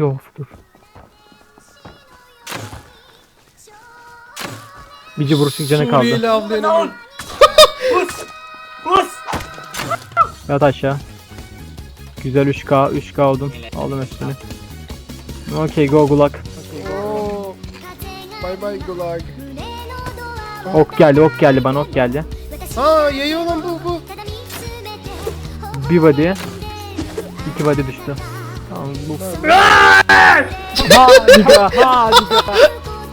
Yok dur. Bici buruşuk kaldı. Suriyeli! Pus! Yat aşağı. Güzel 3K, 3K oldum. Aldım üstünü. Okey go. Oo. Bye bye gulag. Ok geldi, ok geldi bana ok geldi. Ha yayı olan bu bu. Bir body. iki body düştü. Bu. ha Nika, ha Nika.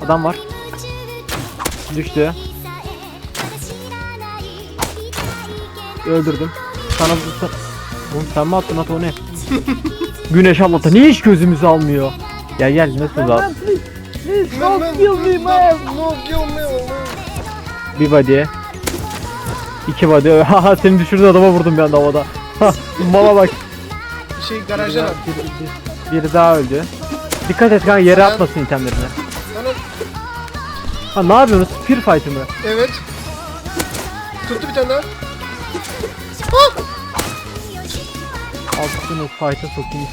Adam var. Düştü. Öldürdüm. Sana bu Oğlum sen mi attın at o ne? Güneş Allah'ta niye hiç gözümüzü almıyor? Gel gel nasıl al? Don't kill me man. No kill me man. Bir body. İki body. Haha seni düşürdü adama vurdum bir anda havada. Ha, Mala bak. Şey garaja bak. Bir, bir, biri daha öldü. Dikkat et kanka yere atmasın itemlerini. Bana Ha ne yapıyorsunuz? Spear fight'ı mı? evet. Tuttu bir tane daha. Altını fight'a sokayım.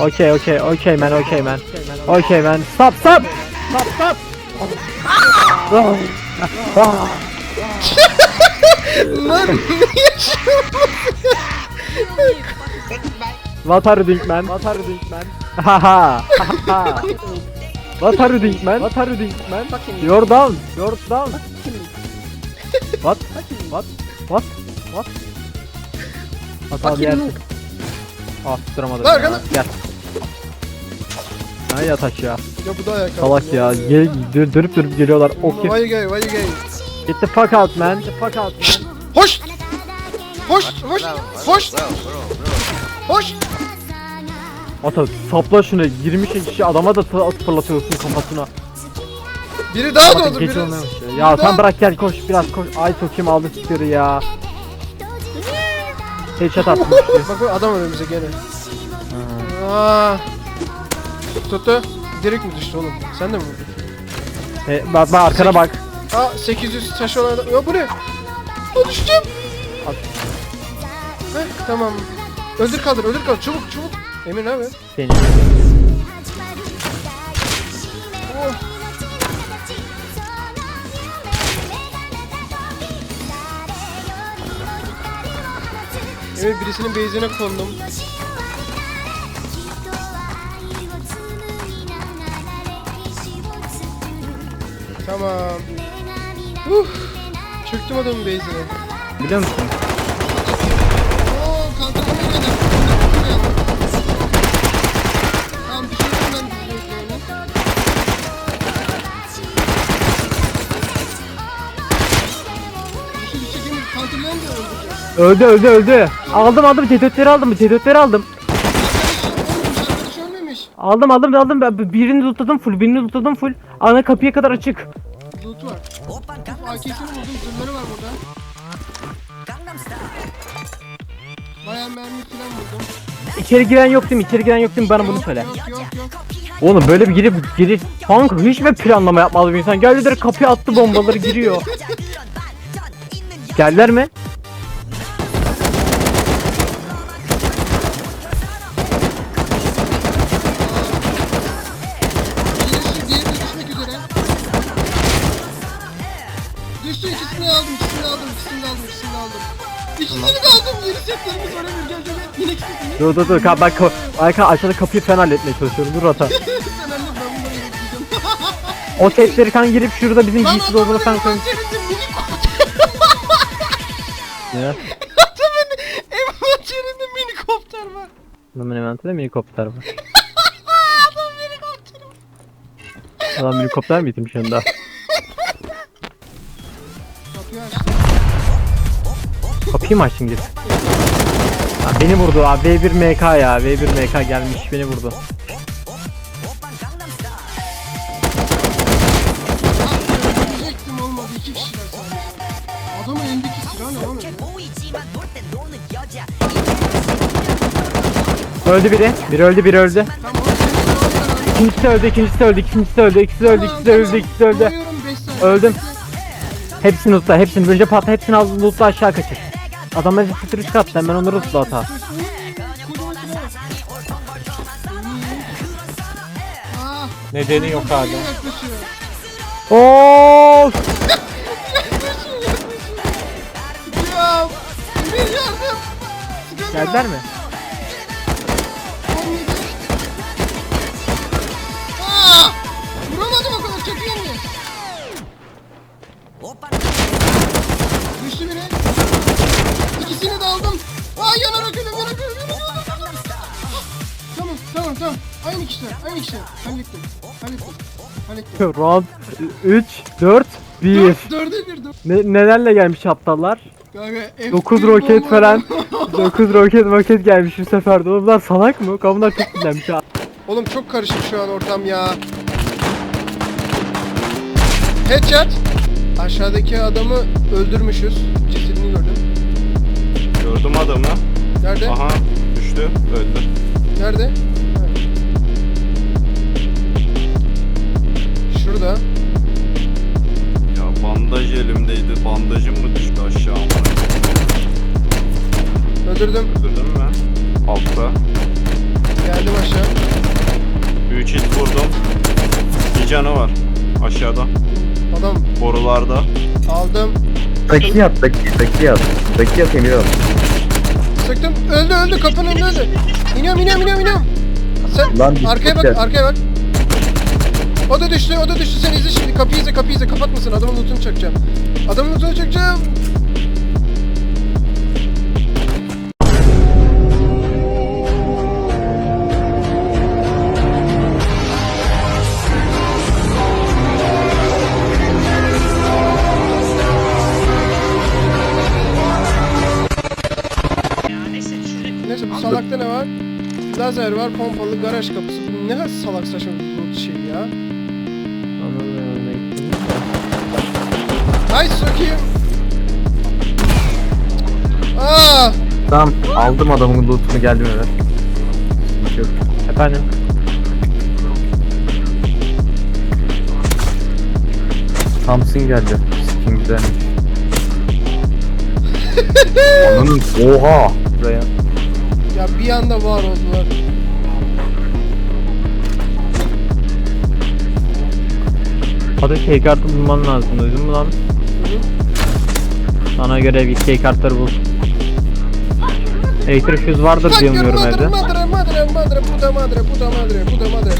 Okay, okay, okay man, okay man. Okay man. Stop, stop! Stop, stop! Ah, ah. Lan What are you doing man? What are you doing man? Haha. What are you doing man? What are you doing man? You're down. You're down. What? What? What? What? Hata bir yersin. Ah tutturamadım Lan ya. Gel. Ha yat aşağı. ya bu da ayak. Salak ya. Gel, dö- dönüp dönüp geliyorlar. Okay. Why you gay? Why you gay? Get the fuck out man. Get the fuck out man. Hoş. Hoş. Hoş. Hoş. Hoş. Ata sapla şunu. 20 kişi adama da t- at fırlatıyorsun kafasına. Biri daha Bakın doğdu. geç Biri. olmamış ya. Ya sen bırak gel koş biraz koş. Ay sokayım aldı sikeri ya. Headshot attım işte. Bak bak adam önümüze gene. Aa. Tuttu. Direkt mi düştü oğlum? Sen de mi vurdun? He, bak bak arkana bak. Aa 800 taş olan adam. Ya bu ne? Aa düşeceğim. Heh tamam. Öldür kaldır öldür kaldır çabuk çabuk. Emir ne haber? Seni. Oh. Emir birisinin base'ine kondum. Tamam. Uf. Çöktüm adamın base'ine. Biliyor musun? Öldü öldü öldü. Aldım aldım C4'leri aldım C4'leri aldım. Arkadaş ölmemiş. Aldım aldım aldım ben birini lootladım full birini lootladım full. Ana kapıya kadar açık. Loot var. AK'sini buldum zırhları var burada. Bayağı mermi falan buldum. İçeri giren yok değil mi? İçeri giren yok değil mi? Bana bunu söyle. Yok yok yok. Oğlum böyle bir girip girip kanka hiç mi planlama yapmalı bir insan? Geldi direkt kapıya attı bombaları giriyor. Geldiler mi? Dur dur dur. Ka- Ben ka- arka aşağıda kapıyı falan halletmeye çalışıyorum. Dur ata. Sen hallet ben bunları yedireceğim. O setleri kan girip şurada bizim Lan giysi dolabına falan koyun. envanterinde mini Ne? Adamın envanterinde mini kopter var. Adamın inventörde mi helikopter var? Adam mini kopter var. Adam helikopter mi yitirmiş yanında? Kapıyı açtı. Kapıyı mı açtın gir? Ha, beni vurdu abi. V1 MK ya. V1 MK gelmiş beni vurdu. Adamın elindeki silah ne? Öldü biri. Biri öldü biri öldü. Tamam, İkincisi öldü, ikincisi öldü, ikincisi öldü, ikisi öldü, ikisi de öldü, ikisi öldü. Öldüm. Hepsini lootla, hepsini. Önce patla, hepsini al lootla aşağı kaçır. Adam hepsi sıfır üç kattı hemen onları tutla atar. Nedeni yok hala. Oo! Geldiler mi? Aynı kişiler aynı kişiler. Hallettim. Hallettim. Hallettim. Round 3, 4, 1. Dört, dörde bir dört. Ne, nelerle gelmiş aptallar? Kanka, F1 9 roket bomba- falan. 9 roket roket gelmiş bu sefer de. Oğlum salak mı? Bunlar çok dinlenmiş ha. Oğlum çok karışık şu an ortam ya. Headshot. Aşağıdaki adamı öldürmüşüz. Cesedini gördüm. Gördüm adamı. Nerede? Aha düştü. Öldü. Nerede? Şurada. Ya bandaj elimdeydi. Bandajım mı düştü aşağı amına? Öldürdüm. Öldürdün mü? Altta. Geldim aşağı. 3 hit vurdum. Bir canı var. Aşağıda. Adam Borularda. aldım. Daki yat, daki, daki yat. Daki yat Emir abi. Sıktım. Öldü öldü. Kapının önünde öldü. İniyorum iniyorum iniyorum iniyorum. Sen Lan arkaya bak arkaya bak. O da düştü o da düştü. Sen izle şimdi. Kapıyı izle kapıyı izle. Kapatmasın. Adamın lootunu çakacağım. Adamın lootunu çakacağım. Neyse bu salakta ne var? Lazer var, pompalı, garaj kapısı. Ne kadar salak saçma bir şey ya. Ay sokayım. Aa! Tamam aldım adamın lootunu geldim eve. Yok. Efendim. Thompson geldi. Skin güzelmiş. Ananın oha. Buraya. Ya bir anda var oldular. Hadi şey kartı bulman lazım duydun mu lan? Sana göre bir şey kartları bul. Elektrik füz vardır diye umuyorum evde. madre, madre, madre, puta madre, puta madre, puta madre.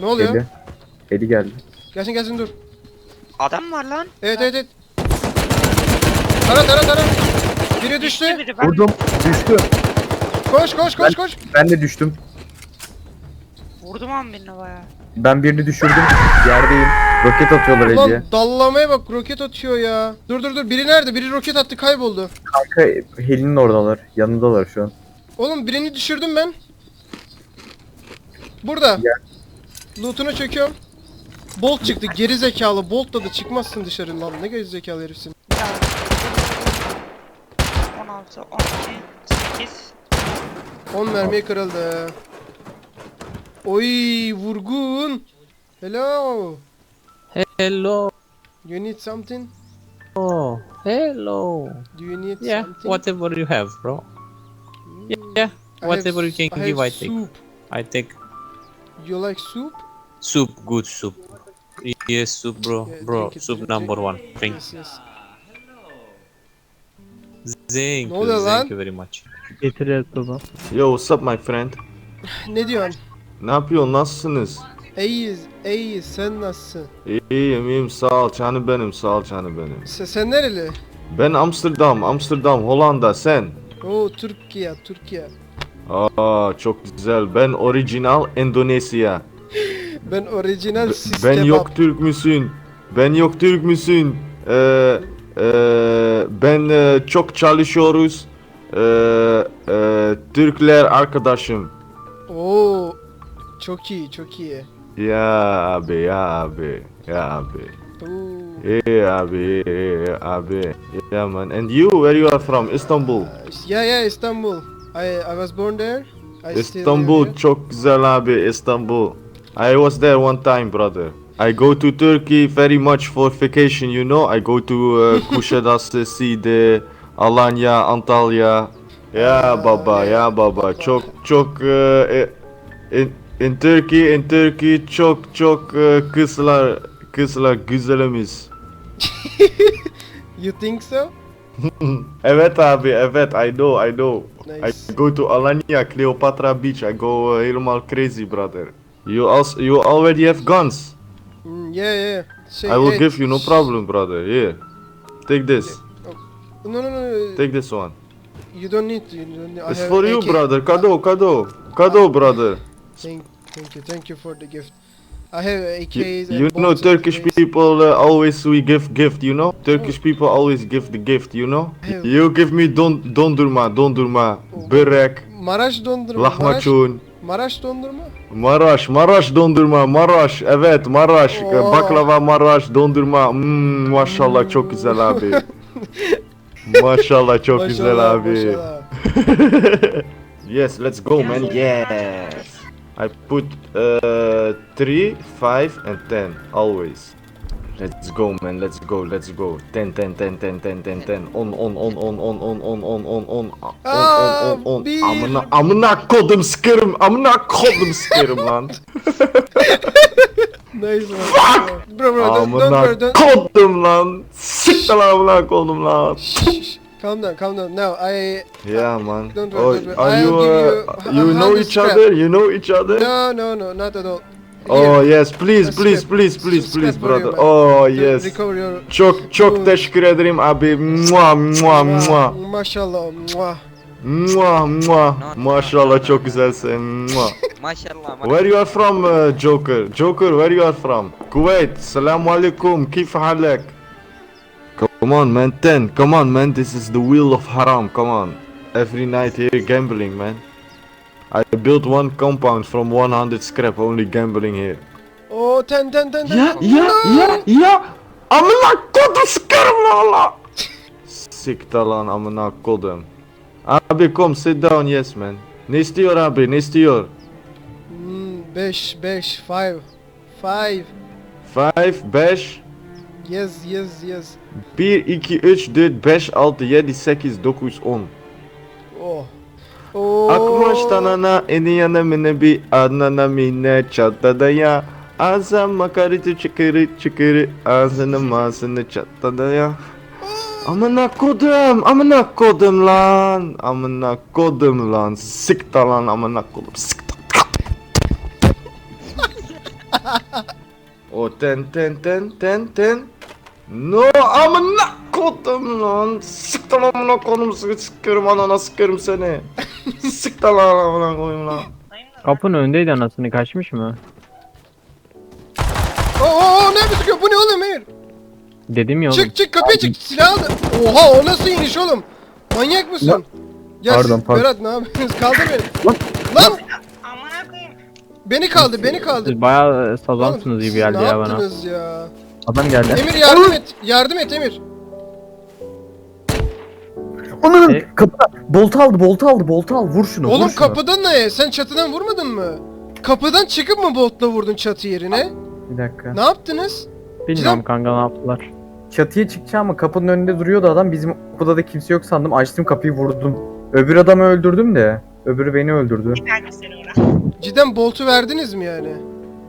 Ne oluyor? Eli. Eli geldi. Gelsin gelsin dur. Adam var lan. Evet evet evet. Tara tara tara. Biri düştü. Biri ben. Vurdum. Düştü. Koş koş koş koş. Ben de düştüm. Vurdum an birine baya. Ben birini düşürdüm. Yerdeyim. Roket atıyorlar Eli'ye. Lan dallamaya bak roket atıyor ya. Dur dur dur biri nerede? Biri roket attı kayboldu. Kanka Helin'in oradalar. Yanındalar şu an. Oğlum birini düşürdüm ben. Burada. Ya. Loot'unu çöküyorum. Bolt çıktı geri zekalı. Bolt'la da çıkmazsın dışarı lan. Ne geri zekalı herifsin. Ya. 16, 12, 8. 10 mermiye kırıldı. Oy vurgun. Hello. Hello. You need something? Oh, hello. Do you need Yeah, something? whatever you have, bro. Hmm. Yeah, I have whatever you can I give, have I take. Soup. I take You like soup? soup, good soup. Yes, soup, bro. Yeah, Bro, it, soup number it. one. Thank, Yes yes. Thank Ne you, oluyor lan? thank you very much. Getireceğiz baba. Yo what's up my friend? Ne diyorsun? Ne yapıyorsun? Nasılsınız? İyiyiz, iyiyiz. Sen nasılsın? İyiyim iyiyim sağ ol canım benim sağ ol canım benim. Sen, sen nereli? Ben Amsterdam Amsterdam Hollanda sen. Oo Türkiye, Türkiye. Aa çok güzel. Ben orijinal Endonezya. Ben orijinal ben yok Türk müsün? Ben yok Türk müsün? Ee, e, ben e, çok çalışıyoruz. Ee, e, Türkler arkadaşım. Oo çok iyi, çok iyi. Ya abi ya abi ya abi. Oo. Hey abi hey abi. Yeah man. And you where you are from? Istanbul. Yeah, yeah, Istanbul. I I was born there. I still live İstanbul here. çok güzel abi İstanbul. I was there one time brother. I go to Turkey very much for vacation, you know. I go to uh, Kuşadası, Side, Alanya, Antalya. Ya baba, ya baba. Çok çok uh, in, in Turkey, in Turkey çok çok uh, kızlar kızlar güzelimiz. You think so? Evet abi, evet. I know, I know. Nice. I go to Alanya, Cleopatra Beach. I go uh, helemaal crazy, brother. You also you already have guns. Hmm, yeah, yeah. Şey, I will hey, give you no problem, brother. Yeah. Take this. No, no, no. Take this one. You don't need. You don't need, I It's have for you, AK. brother. Kado, kado. Kado, brother. Thank, thank you, thank you for the gift. I have AKs You, you know Turkish people uh, always we give gift, you know? Turkish people always give the gift, you know? You give me don dondurma, dondurma, börek, Maraş dondurma. Lahmacun. Maraş dondurma. Maraş, Maraş dondurma, Maraş, evet Maraş, Oo. baklava Maraş dondurma, mm, maşallah çok güzel abi. maşallah çok güzel abi. maşallah. yes, let's go man, yes. I put uh, 3, 5 and 10, always. Let's go man, let's go, let's go. 10, 10, 10, 10, 10, 10, 10. On, on, on, on, on, on, on, on, on, on. Aa, On, on, on, bir- on. Amına, amına kodum sıkırım, amına kodum sıkırım lan. Nice one. Bro, bro, don't, don't worry, Amına don't. kodum lan. Sıktı lan amına kodum lan. Calm down, calm down. Now, I. Yeah man. Don't worry, Oh, don't worry. are I'll you, give uh, you know hundred each other? You know each other? No, no, no, not at all. Oh yes, please, please, please, please, please brother. Oh yes. Çok çok teşekkür ederim abi. Mua mua mua. Maşallah. Muah. Mua mua. Maşallah çok güzelsin. Mua. Maşallah. Where you are from uh, Joker? Joker, where you are from? Kuwait. Selamun alaikum. Kif halak? Come on man, 10. Come on man, this is the wheel of haram. Come on. Every night here gambling man. I built one compound from 100 scrap only gambling here. Oh, ten, ten, ten, ten. Ya ya ya ya. Amına kodum sıkarım lan Allah. Siktir lan amına kodum. Abi kom sit down yes man. Ne istiyor abi ne istiyor? Hmm, beş, beş, five. Five. 5, 5, Yes, yes, yes. 1, 2, 3, 4, 5, 6, 7, 8, 9, 10. Oh. Oo. Akmoş tanana eniyana mine bi anana mine çatadaya Ağzına makarıcı çıkırı çıkırı ağzını mağazını çatadaya Amına kodum, amına kodum lan. Amına kodum lan. Sik da lan amına kodum. Sik o ten ten ten ten ten No amına kodum lan, sikta lan amına kodum, sıkı sıkırım anana sıkırım seni. sikta lan amına koyayım lan. Kapının önündeydi anasını kaçmış mı? Oh, oh, oh, ne sıkıyor? Bu ne oğlum Emir? Dedim ya oğlum. Çık çık kapıyı çık. Silah aldı. Oha o nasıl iniş oğlum? Manyak mısın? Ya Pardon, siz- pardon. Berat ne yapıyorsunuz? Kaldır beni. Lan Amına koyayım. beni kaldı beni kaldı. Siz bayağı e, sazansınız gibi geldi ne ya bana. yaptınız ya? Adam geldi. Emir yardım et. Yardım et Emir. Onun E- kapıda bolt aldı, bolt aldı, bolt al. Vur şunu. vur Oğlum şunu. kapıdan ne? Sen çatıdan vurmadın mı? Kapıdan çıkıp mı boltla vurdun çatı yerine? Bir dakika. Ne yaptınız? Bilmiyorum kanka ne yaptılar. Çatıya çıkacağım ama kapının önünde duruyordu adam. Bizim kapıda da kimse yok sandım. Açtım kapıyı vurdum. Öbür adamı öldürdüm de. Öbürü beni öldürdü. Cidden boltu verdiniz mi yani?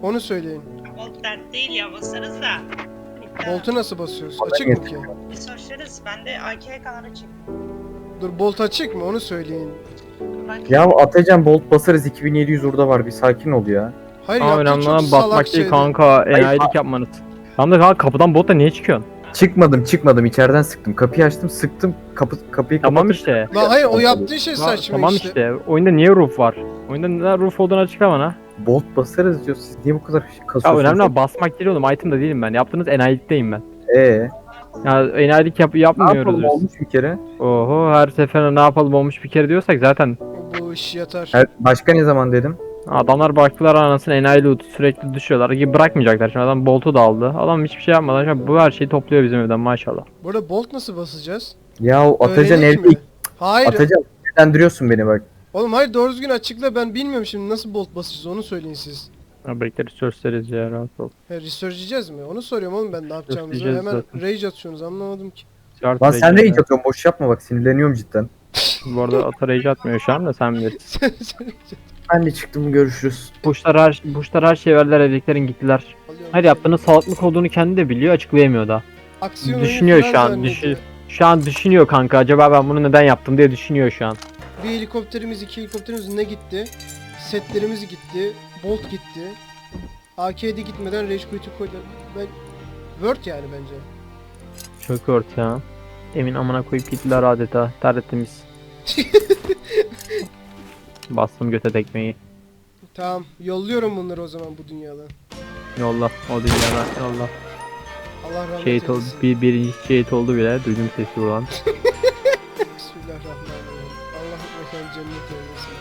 Onu söyleyin. Bolt dert değil ya basarız da. Boltu nasıl basıyoruz? Açık mı ki? Bir soruştururuz. Ben de AK'ye kadar açık. Dur bolt açık mı? Onu söyleyin. Bak Ya Atacan bolt basarız 2700 orada var. Bir sakin ol ya. Hayır Ama yaptığı önemli çok olan salak basmak değil şeydi. kanka. Enayilik yapmanız. Tamam da kanka kapıdan botla niye çıkıyorsun? Çıkmadım çıkmadım içeriden sıktım. Kapıyı açtım sıktım. Kapı, kapıyı Tamam kapatıp- işte. Lan hayır o yaptığı şey saçma tamam işte. işte. Oyunda niye roof var? Oyunda neden roof olduğunu açıkla bana. Bolt basarız diyor. Siz niye bu kadar Ya kasıyorsunuz? önemli olan basmak değil oğlum. Item da değilim ben. Yaptığınız enayilikteyim ben. Eee? Ya enayilik yap Ne yapmıyoruz yapalım biz. olmuş bir kere. Oho her seferinde ne yapalım olmuş bir kere diyorsak zaten Bu iş yatar. Her- başka ne zaman dedim? adamlar baktılar anasını enayi loot sürekli düşüyorlar. Gibi bırakmayacaklar şimdi adam boltu da aldı. Adam hiçbir şey yapmadan şu an bu her şeyi topluyor bizim evden maşallah. Burada bolt nasıl basacağız? Ya Atacan evde mi? Hayır. Atacan sinirlendiriyorsun beni bak. Oğlum hayır doğru düzgün açıkla ben bilmiyorum şimdi nasıl bolt basacağız onu söyleyin siz. Ha bekle researchleriz ya rahat ol. He, research yiyeceğiz mi? Onu soruyorum oğlum ben ne yapacağımızı. Hemen zaten. rage atıyorsunuz anlamadım ki. Start Lan sen rage atıyorsun boş yapma bak sinirleniyorum cidden. Bu arada ata rage atmıyor şu an da sen bilirsin. Ben de çıktım görüşürüz. Buşlar her, buşlar her şeyi verdiler evliliklerin gittiler. Hayır yaptığının salaklık olduğunu kendi de biliyor açıklayamıyor da. Aksiyon Düşünüyor şu an, düşün- Şu an düşünüyor kanka acaba ben bunu neden yaptım diye düşünüyor şu an. Bir helikopterimiz, iki helikopterimiz ne gitti? Setlerimiz gitti. Bolt gitti. AK'de gitmeden Rage Quit'i koydu. Ben... Word yani bence. Çok ört ya. Emin amına koyup gittiler adeta. Tertemiz. Bastım göte tekmeyi. Tamam. Yolluyorum bunları o zaman bu dünyadan. Yolla. O dünyadan yolla. Allah rahmet Şehit oldu. eylesin. Bir, birinci şehit oldu bile. Duydum sesi buradan. cennet eylesin.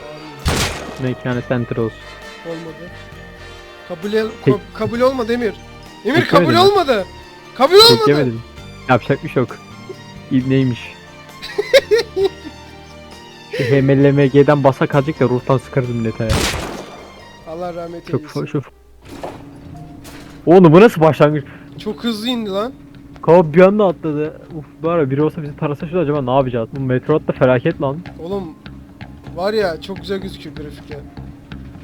Amin. Mekanı center olsun. Olmadı. Kabul, el, ko- kabul olmadı Emir. Emir kabul olmadı. Kabul olmadı. Beklemedim. Yapacak bir şey yok. İbneymiş. Şu HMLMG'den basa kalacak da ruhtan sıkardım millete ya. Allah rahmet Çok eylesin. çok. Oğlum bu nasıl başlangıç? Çok hızlı indi lan. Kavga bir anda atladı. Uf ya biri olsa bizi tarasa şurada acaba ne yapacağız? Bu metro da felaket lan. Oğlum var ya çok güzel gözüküyor grafikte.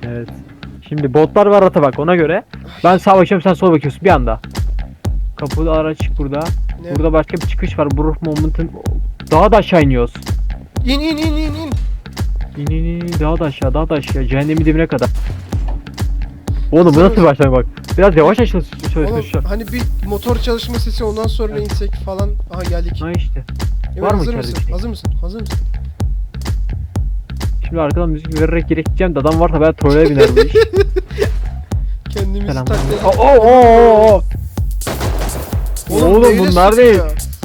Evet. Şimdi botlar var ata bak ona göre. Ben sağ bakıyorum sen sol bakıyorsun bir anda. Kapıda araç burada. Ne? Burada başka bir çıkış var. Bu ruh momentum. Daha da aşağı iniyoruz. İn in in in in. İn in in daha da aşağı daha da aşağı. Cehennemin dibine kadar. Oğlum bu nasıl başlamak bak. Biraz yavaş açıl Oğlum çalışıyor. hani bir motor çalışma sesi ondan sonra insek falan. Aha geldik. Ha işte. Emir, var mı hazır içeride mısın? bir şey? Hazır mısın? Hazır mısın? Şimdi arkadan müzik vererek girek gideceğim de adam varsa ben trole biner bu iş. Kendimizi Selam. taklayalım. Oo, oo, oo, oo. Oğlum bunlar değil.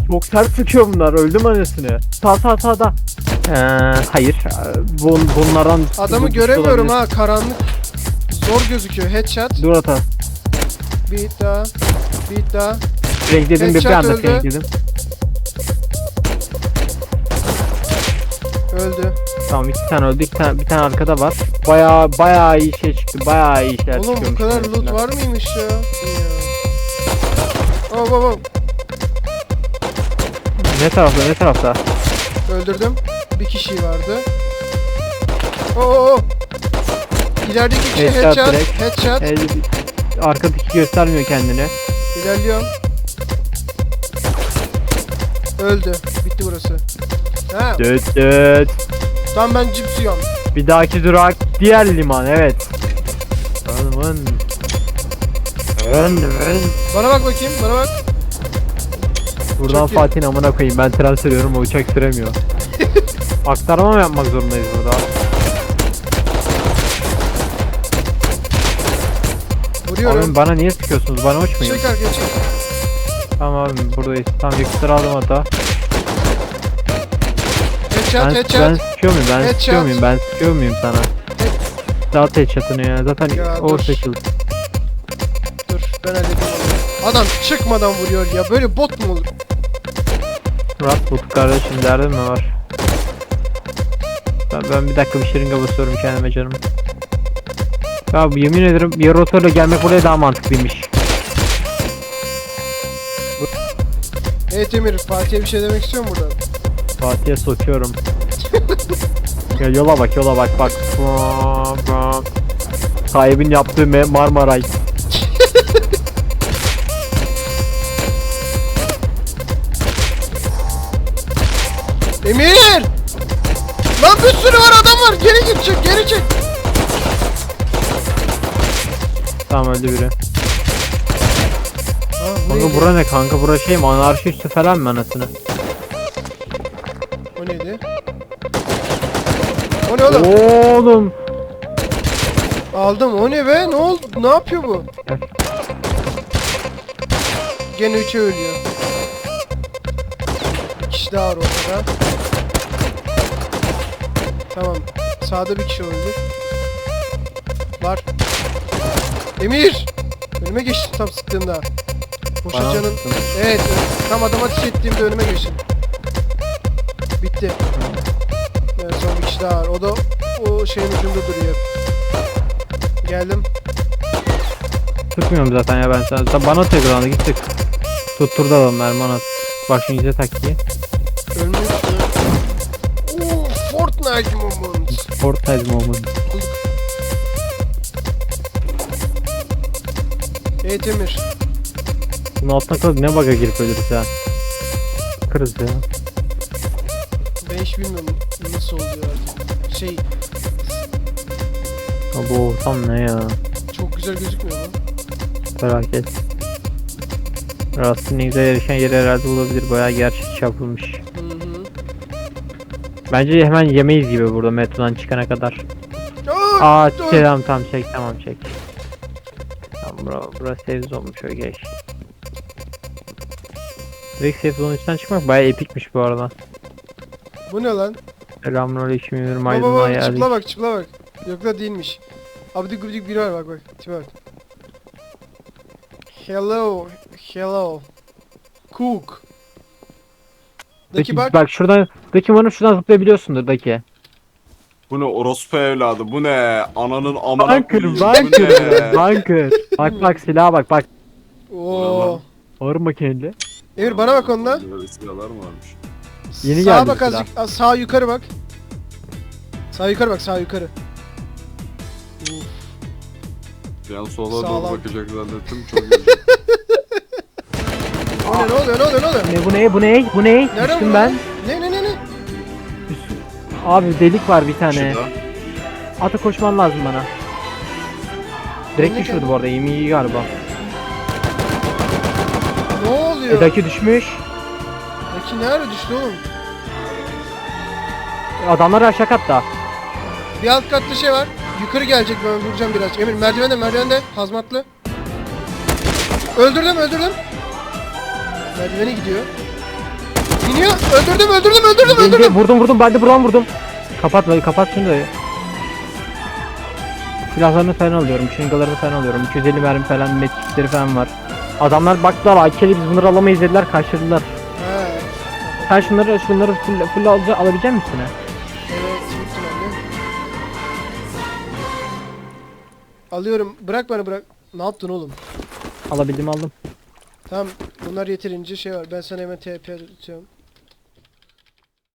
Çok sert sıkıyor bunlar. Öldüm annesini. Sağ sağ sağda. Ee, hayır. Bun, bunlardan Adamı göremiyorum ha karanlık. Zor gözüküyor. Headshot. Dur ata. Bir daha. Bir daha. Renkledim bir, bir anda renkledim. Öldü. Tamam iki tane öldü. iki tane, bir tane arkada var. Baya baya iyi şey çıktı. Baya iyi işler Oğlum bu çıkıyormuş kadar içerisinden. loot var mıymış ya? Ya. Oh, oh. Ne tarafta ne tarafta? Öldürdüm. Bir kişi vardı. Oo, oo, oo. İlerideki kişi Headshot headshot. direkt. Headshot. Ee, arkadaki göstermiyor kendini. İlerliyorum. Öldü. Bitti burası. Ha, Düt düt. Tam ben cips yiyorum. Bir dahaki durak diğer liman evet. Aman. Ön, ön. Bana bak bakayım, bana bak. Buradan Çok iyi. Fatih'in amına koyayım ben tren sürüyorum o uçak süremiyor. Aktarma mı yapmak zorundayız burada? Vuruyorum. Oğlum bana niye sıkıyorsunuz? Bana uçmayın. Çek arkaya çek. Tamam abim buradayız. Tamam yakıtları aldım hatta. Headshot, Ben, headshot. ben sıkıyor muyum? Ben Headshot. sıkıyor muyum? Ben sıkıyor muyum sana? Dağıt headshot'ını ya. Zaten Ya o dur. Dur, ben halledeyim onu. Adam çıkmadan vuruyor ya. Böyle bot mu olur? Murat bulduk kardeşim derdin mi var? Ben, ben bir dakika bir şırınga basıyorum kendime canım. Ya yemin ederim bir rotorla gelmek buraya daha mantıklıymış. Evet Emir, Fatih'e bir şey demek istiyorum buradan. Fatih'e sokuyorum. ya yola bak yola bak bak. Sahibin yaptığı Marmaray. Emir! Lan bir sürü var adam var. Geri git çık, geri çık. Tamam öldü biri. Bu Kanka bura ne kanka bura şey mi anarşi üstü falan mı anasını? O ne oğlum? Oğlum. Aldım. O ne be? Ne oldu? Ne yapıyor bu? Gene üçe ölüyor. Bir kişi daha var ortada. Tamam. Sağda bir kişi öldü. Var. Emir! Önüme geçti tam sıktığımda. Boşa Bana canın. Evet. Tam adam ateş ettiğimde önüme geçtin. Bitti. Bir kişi daha var. O da o şeyin ucunda duruyor. Geldim. Sıkmıyorum zaten ya ben sana. Sen bana olanı gittik. Tutturdu adam mermi at. Bak şimdi izle taktiği. Ölmüş. Oo, Fortnite moment. Fortnite moment. Evet Emir. Bunun altına kalır ne bug'a girip ölürüz ya. Kırız ya. Ben hiç bilmiyorum nasıl oluyor. Şey Ya bu ortam ne ya? çok güzel gözükmüyor mu? Felaket. En güzel yarışan yeri herhalde olabilir. Bayağı gerçekçi yapılmış. Hı hı. Bence hemen yemeyiz gibi burada metrodan çıkana kadar. Aa, Aa dur. tamam tamam çek tamam çek. Tamam bura, burası safe zone'muş şöyle geç. Direkt safe zone'un içinden çıkmak bayağı epikmiş bu arada. Bu ne lan? Selamünaleyküm emirim Baba aydınlığa baba çıpla bak çıpla bak. Yok da değilmiş. Abidik gubidik biri var bak bak. Tipe bak. Hello. Hello. Cook. Daki Daki, bak. bak. şuradan Daki umarım şuradan zıplayabiliyorsundur Daki. Bu ne orospu evladı bu ne ananın amına Bunker koyayım, bu bunker ne? bunker. Bak bak silaha bak bak. Oo. Ağır makineli. Emir bana bak ondan. Böyle silahlar mı varmış? Yeni sağa geldi bak bu azıcık. Sağ yukarı bak. Sağ yukarı bak sağ yukarı. Uf. Sola doğru Sağlam. bakacak zannettim çok iyi. O ne ne oluyor ne oluyor ne oluyor? Ne bu ne bu ne bu ne? Nereden Düştüm bu ben. Ne ne ne ne? Abi delik var bir tane. Şurada. Ata koşman lazım bana. Direkt Ne düşürdü bu arada iyi galiba. Ne oluyor? Edaki düşmüş. Daki nerede düştü oğlum? Adamlar aşağı katta. Bir alt katta şey var. Yukarı gelecek ben vuracağım biraz. Emir merdivende merdivende hazmatlı. Öldürdüm öldürdüm. Merdivene gidiyor. İniyor. Öldürdüm öldürdüm öldürdüm öldürdüm. vurdum vurdum ben de buradan vurdum. Kapat böyle kapat şunu da. Silahlarını falan alıyorum, şırıngalarını falan alıyorum. 250 mermi falan, medkitleri falan var. Adamlar baktılar AK'li biz bunları alamayız dediler, kaçırdılar. Sen şunları şunları full, full alaca- alabilecek misin? ha? Evet. Alıyorum. Bırak bana bırak. Ne yaptın oğlum? Alabildim aldım. Tamam bunlar yeterince şey var. Ben sana hemen TP atıyorum.